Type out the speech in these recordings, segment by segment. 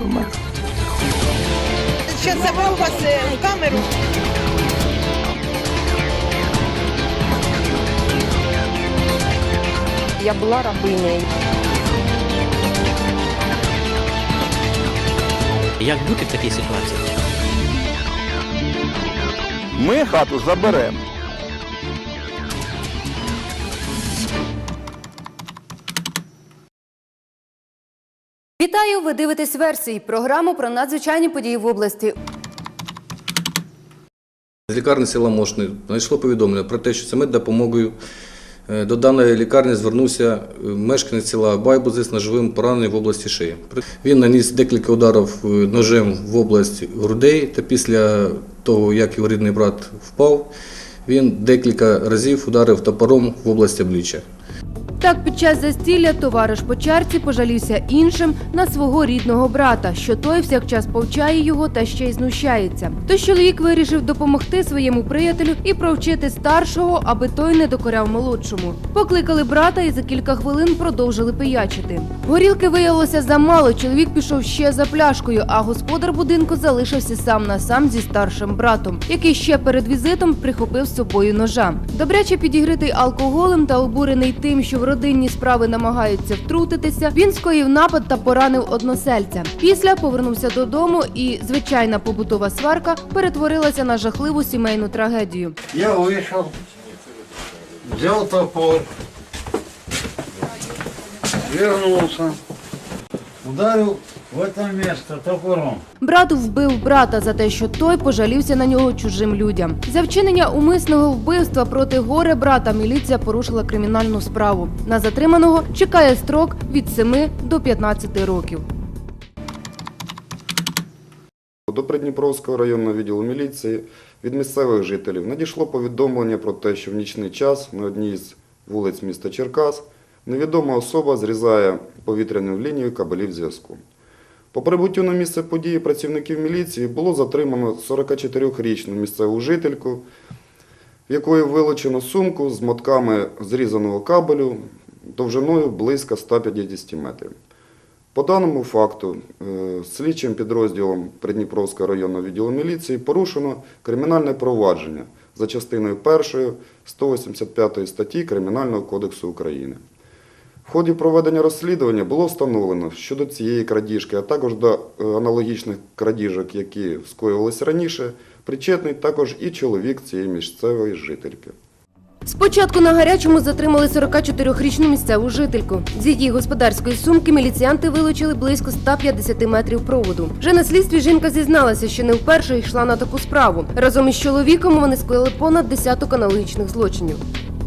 помер. Що забрав вас е, в камеру? Я була рабинею. Як бути в такій ситуації? Ми хату заберемо. Вітаю! Ви дивитесь версії програму про надзвичайні події в області. З лікарні села Мошни знайшло повідомлення про те, що за меддопомогою е, до даної лікарні звернувся е, мешканець села Байбузи з ножовим пораненням в області шиї. Він наніс декілька ударів е, ножем в область грудей, та після того, як його рідний брат впав, він декілька разів ударив топором в область обличчя. Так, під час застілля товариш по чарці пожалівся іншим на свого рідного брата, що той всякчас повчає його та ще й знущається. Тож чоловік вирішив допомогти своєму приятелю і провчити старшого, аби той не докоряв молодшому. Покликали брата і за кілька хвилин продовжили пиячити. Горілки виявилося замало. Чоловік пішов ще за пляшкою, а господар будинку залишився сам на сам зі старшим братом, який ще перед візитом прихопив з собою ножа. Добряче підігритий алкоголем та обурений тим, що в родинні справи намагаються втрутитися, він скоїв напад та поранив односельця. Після повернувся додому, і звичайна побутова сварка перетворилася на жахливу сімейну трагедію. Я вийшов, взяв топор, вернувся, ударил топором. Брат вбив брата за те, що той пожалівся на нього чужим людям. За вчинення умисного вбивства проти горе брата міліція порушила кримінальну справу. На затриманого чекає строк від 7 до 15 років. До Придніпровського районного відділу міліції від місцевих жителів надійшло повідомлення про те, що в нічний час на одній з вулиць міста Черкас невідома особа зрізає повітряну лінію кабелів зв'язку. По прибуттю на місце події працівників міліції було затримано 44-річну місцеву жительку, в якої вилучено сумку з мотками зрізаного кабелю довжиною близько 150 метрів. По даному факту е, слідчим підрозділом Придніпровського районного відділу міліції порушено кримінальне провадження за частиною 1 185 статті Кримінального кодексу України. В ході проведення розслідування було встановлено щодо цієї крадіжки, а також до е, аналогічних крадіжок, які скоювалися раніше, причетний також і чоловік цієї місцевої жительки. Спочатку на гарячому затримали 44-річну місцеву жительку. З її господарської сумки міліціянти вилучили близько 150 метрів проводу. Вже на слідстві жінка зізналася, що не вперше йшла на таку справу. Разом із чоловіком вони скоїли понад десяток аналогічних злочинів.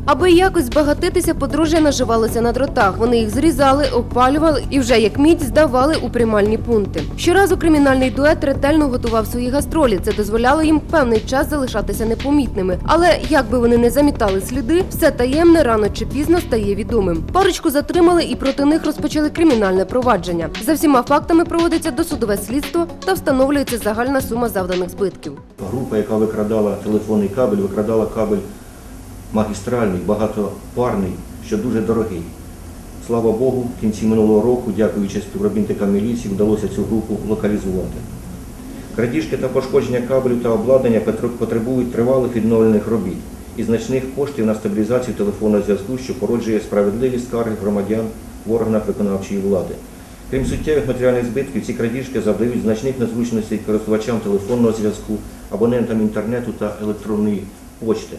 Аби якось збагатитися, подружжя наживалося на дротах. Вони їх зрізали, опалювали і вже як мідь здавали у приймальні пункти. Щоразу кримінальний дует ретельно готував свої гастролі. Це дозволяло їм певний час залишатися непомітними. Але як би вони не замітали сліди, все таємне рано чи пізно стає відомим. Парочку затримали і проти них розпочали кримінальне провадження. За всіма фактами проводиться досудове слідство та встановлюється загальна сума завданих збитків. Група, яка викрадала телефонний кабель, викрадала кабель магістральний, багатопарний, що дуже дорогий. Слава Богу, в кінці минулого року, дякуючи співробітникам міліції, вдалося цю групу локалізувати. Крадіжки та пошкодження кабелю та обладнання потребують тривалих відновлених робіт і значних коштів на стабілізацію телефонного зв'язку, що породжує справедливі скарги громадян в органах виконавчої влади. Крім суттєвих матеріальних збитків, ці крадіжки завдають значних незручностей користувачам телефонного зв'язку, абонентам інтернету та електронної почти.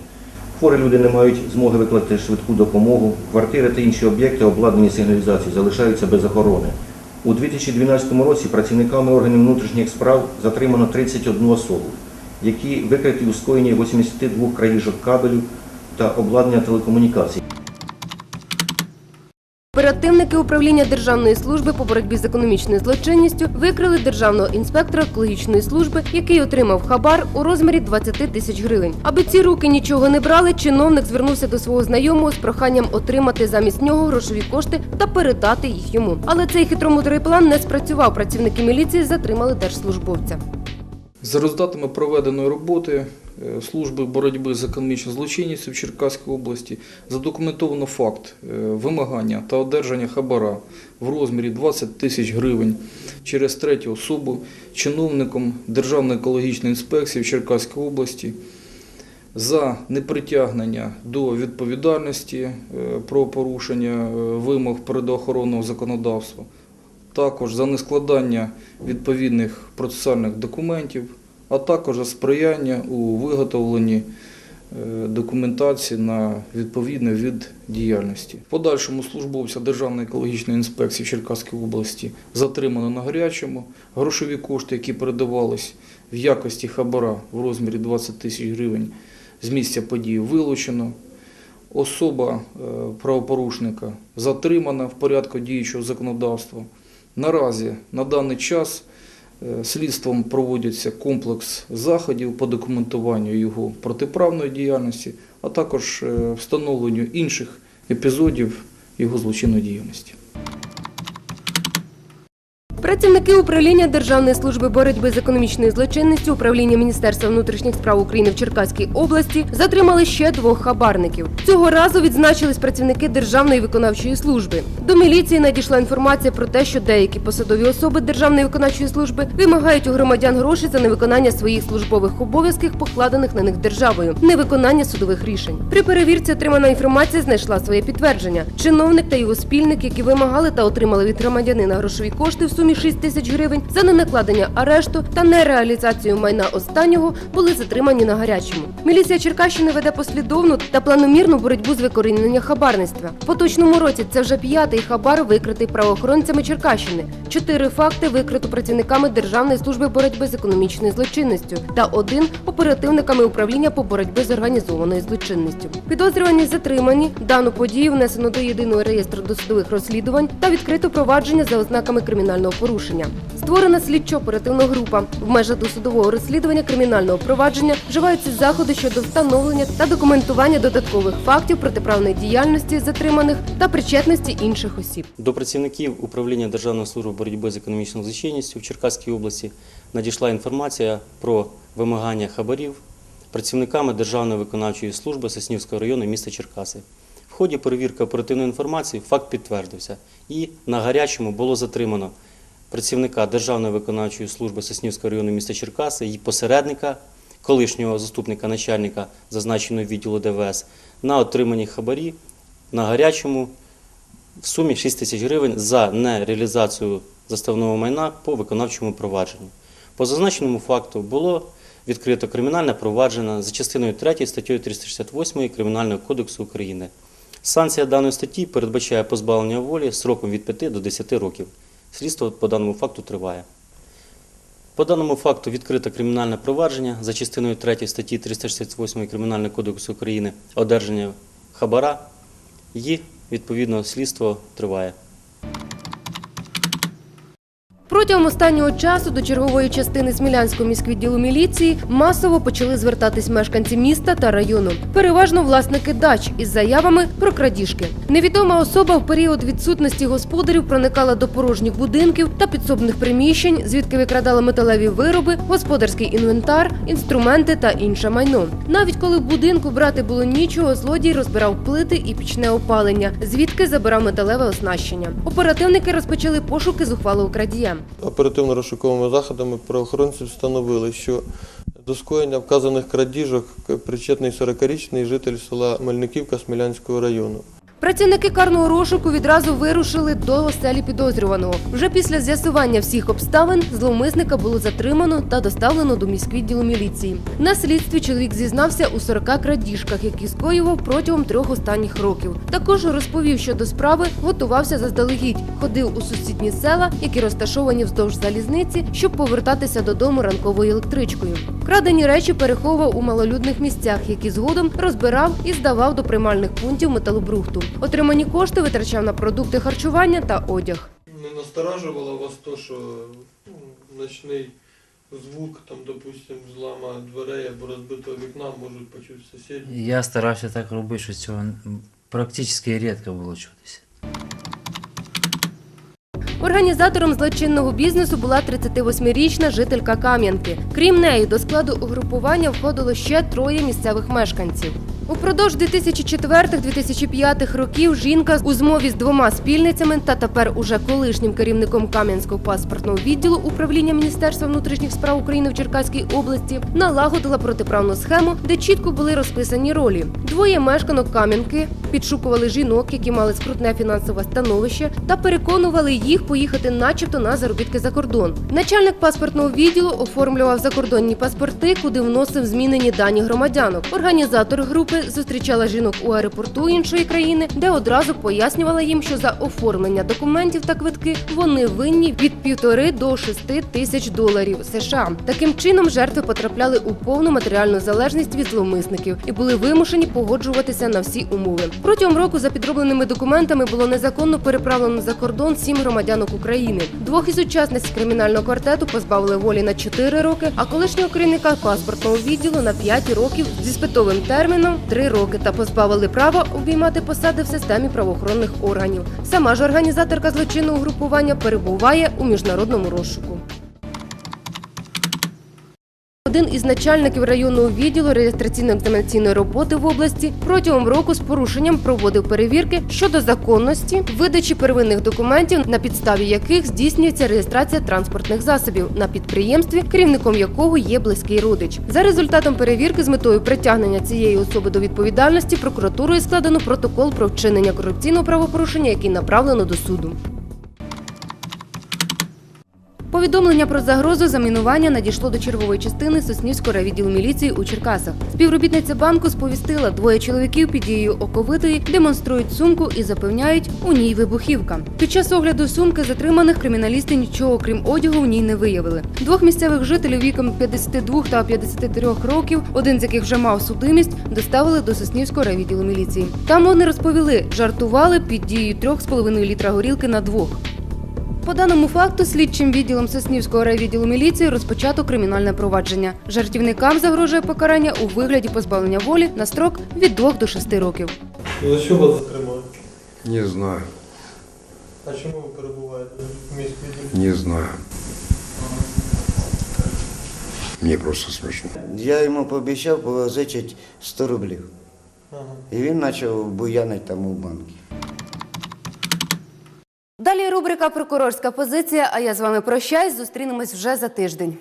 Хворі люди не мають змоги викликати швидку допомогу. Квартири та інші об'єкти, обладнані сигналізацією, залишаються без охорони. У 2012 році працівниками органів внутрішніх справ затримано 31 особу, які викриті у скоєнні 82 країжок кабелів та обладнання телекомунікацій. Оперативники управління Державної служби по боротьбі з економічною злочинністю викрили державного інспектора екологічної служби, який отримав хабар у розмірі 20 тисяч гривень. Аби ці руки нічого не брали, чиновник звернувся до свого знайомого з проханням отримати замість нього грошові кошти та передати їх йому. Але цей хитромудрий план не спрацював. Працівники міліції затримали держслужбовця. За результатами проведеної роботи е, служби боротьби з економічною злочинністю в Черкаській області задокументовано факт е, вимагання та одержання хабара в розмірі 20 тисяч гривень через третю особу чиновником Державної екологічної інспекції в Черкаській області за непритягнення до відповідальності е, про порушення вимог природоохоронного законодавства, також за нескладання відповідних процесуальних документів, а також за сприяння у виготовленні е, документації на відповідний від діяльності. В подальшому службовця Державної екологічної інспекції в Черкаській області затримано на гарячому. Грошові кошти, які передавались в якості хабара в розмірі 20 тисяч гривень, з місця події вилучено. Особа е, правопорушника затримана в порядку діючого законодавства. Наразі на даний час е, слідством проводиться комплекс заходів по документуванню його протиправної діяльності, а також е, встановленню інших епізодів його злочинної діяльності. Працівники управління Державної служби боротьби з економічною злочинністю управління Міністерства внутрішніх справ України в Черкаській області затримали ще двох хабарників. Цього разу відзначились працівники Державної виконавчої служби. До міліції надійшла інформація про те, що деякі посадові особи Державної виконавчої служби вимагають у громадян гроші за невиконання своїх службових обов'язків, покладених на них державою, невиконання судових рішень. При перевірці отримана інформація знайшла своє підтвердження. Чиновник та його спільник, які вимагали та отримали від громадянина грошові кошти в сумі 6 тисяч гривень за ненакладення арешту та нереалізацію майна останнього, були затримані на гарячому. Міліція Черкащини веде послідовну та планомірну боротьбу з викорінення хабарництва. В поточному році це вже п'ятий хабар, викритий правоохоронцями Черкащини. Чотири факти викрито працівниками Державної служби боротьби з економічною злочинністю та один оперативниками управління по боротьбі з організованою злочинністю. Підозрювані затримані. Дану подію внесено до єдиного реєстру досудових розслідувань та відкрито провадження за ознаками кримінального порушення. Створена слідчо-оперативна група. В межах досудового розслідування кримінального провадження вживаються заходи щодо встановлення та документування додаткових фактів протиправної діяльності затриманих та причетності інших осіб. До працівників управління Державної служби боротьби з економічною злочинністю в Черкаській області надійшла інформація про вимагання хабарів працівниками Державної виконавчої служби Соснівського району міста Черкаси. В ході перевірки оперативної інформації факт підтвердився і на гарячому було затримано працівника Державної виконавчої служби Соснівського району міста Черкаси, її посередника, колишнього заступника начальника зазначеного відділу ДВС на отримані хабарі на гарячому в сумі 6 тисяч гривень за нереалізацію заставного майна по виконавчому провадженню. По зазначеному факту було відкрито кримінальне провадження за частиною 3 статтею 368 Кримінального кодексу України. Санкція даної статті передбачає позбавлення волі сроком від 5 до 10 років. Слідство по даному факту триває. По даному факту відкрите кримінальне провадження за частиною 3 статті 368 Кримінального кодексу України одержання хабара і відповідно слідство триває. Протягом останнього часу до чергової частини Смілянського міськвідділу міліції масово почали звертатись мешканці міста та району. Переважно власники дач із заявами про крадіжки. Невідома особа в період відсутності господарів проникала до порожніх будинків та підсобних приміщень, звідки викрадала металеві вироби, господарський інвентар, інструменти та інше майно. Навіть коли в будинку брати було нічого, злодій розбирав плити і пічне опалення, звідки забирав металеве оснащення. Оперативники розпочали пошуки зухвалого крадія. Оперативно-розшуковими заходами правоохоронці встановили, що до скоєння вказаних крадіжок причетний 40-річний житель села Мельниківка Смілянського району. Працівники карного розшуку відразу вирушили до оселі підозрюваного. Вже після з'ясування всіх обставин зловмисника було затримано та доставлено до міськвідділу міліції. На слідстві чоловік зізнався у 40 крадіжках, які скоював протягом трьох останніх років. Також розповів, що до справи готувався заздалегідь, ходив у сусідні села, які розташовані вздовж залізниці, щоб повертатися додому ранковою електричкою. Крадені речі переховував у малолюдних місцях, які згодом розбирав і здавав до приймальних пунктів металобрухту. Отримані кошти витрачав на продукти харчування та одяг. Не насторажувало вас то, що ну, ночний звук, там, допустим, злама дверей або розбитого вікна можуть почути сусіди? Я старався так робити, що цього практично рідко було чутися. Організатором злочинного бізнесу була 38-річна жителька Кам'янки. Крім неї, до складу угрупування входило ще троє місцевих мешканців. Упродовж 2004-2005 років жінка у змові з двома спільницями та тепер уже колишнім керівником Кам'янського паспортного відділу управління Міністерства внутрішніх справ України в Черкаській області налагодила протиправну схему, де чітко були розписані ролі. Двоє мешканок Кам'янки підшукували жінок, які мали скрутне фінансове становище, та переконували їх поїхати, начебто, на заробітки за кордон. Начальник паспортного відділу оформлював закордонні паспорти, куди вносив змінені дані громадянок. Організатор групи зустрічала жінок у аеропорту іншої країни, де одразу пояснювала їм, що за оформлення документів та квитки вони винні від півтори до шести тисяч доларів США. Таким чином жертви потрапляли у повну матеріальну залежність від зловмисників і були вимушені погоджуватися на всі умови. Протягом року за підробленими документами було незаконно переправлено за кордон сім громадянок України. Двох із учасниць кримінального квартету позбавили волі на 4 роки, а колишнього керівника паспортного відділу на 5 років зі спитовим терміном 3 роки та позбавили права обіймати посади в системі правоохоронних органів. Сама ж організаторка злочинного групування перебуває у міжнародному розшуку. Один із начальників районного відділу реєстраційно-екзаменаційної роботи в області протягом року з порушенням проводив перевірки щодо законності видачі первинних документів, на підставі яких здійснюється реєстрація транспортних засобів на підприємстві, керівником якого є близький родич. За результатом перевірки з метою притягнення цієї особи до відповідальності прокуратурою складено протокол про вчинення корупційного правопорушення, який направлено до суду. Повідомлення про загрозу замінування надійшло до чергової частини Соснівського райвідділу міліції у Черкасах. Співробітниця банку сповістила, двоє чоловіків під дією оковитої демонструють сумку і запевняють, у ній вибухівка. Під час огляду сумки затриманих криміналісти нічого крім одягу в ній не виявили. Двох місцевих жителів віком 52 та 53 років, один з яких вже мав судимість, доставили до Соснівського райвідділу міліції. Там вони розповіли, жартували під дією 3,5 літра горілки на двох. По даному факту слідчим відділом Соснівського райвідділу міліції розпочато кримінальне провадження. Жартівникам загрожує покарання у вигляді позбавлення волі на строк від 2 до 6 років. За що вас затримали? Не знаю, А чому ви перебуваєте в міській відділі? не знаю. Мне просто смешно. Я йому пообіцяв позичити 100 рублів. Ага. І він почав буянити там у банку. Рубрика Прокурорська позиція. А я з вами прощаюсь. Зустрінемось вже за тиждень.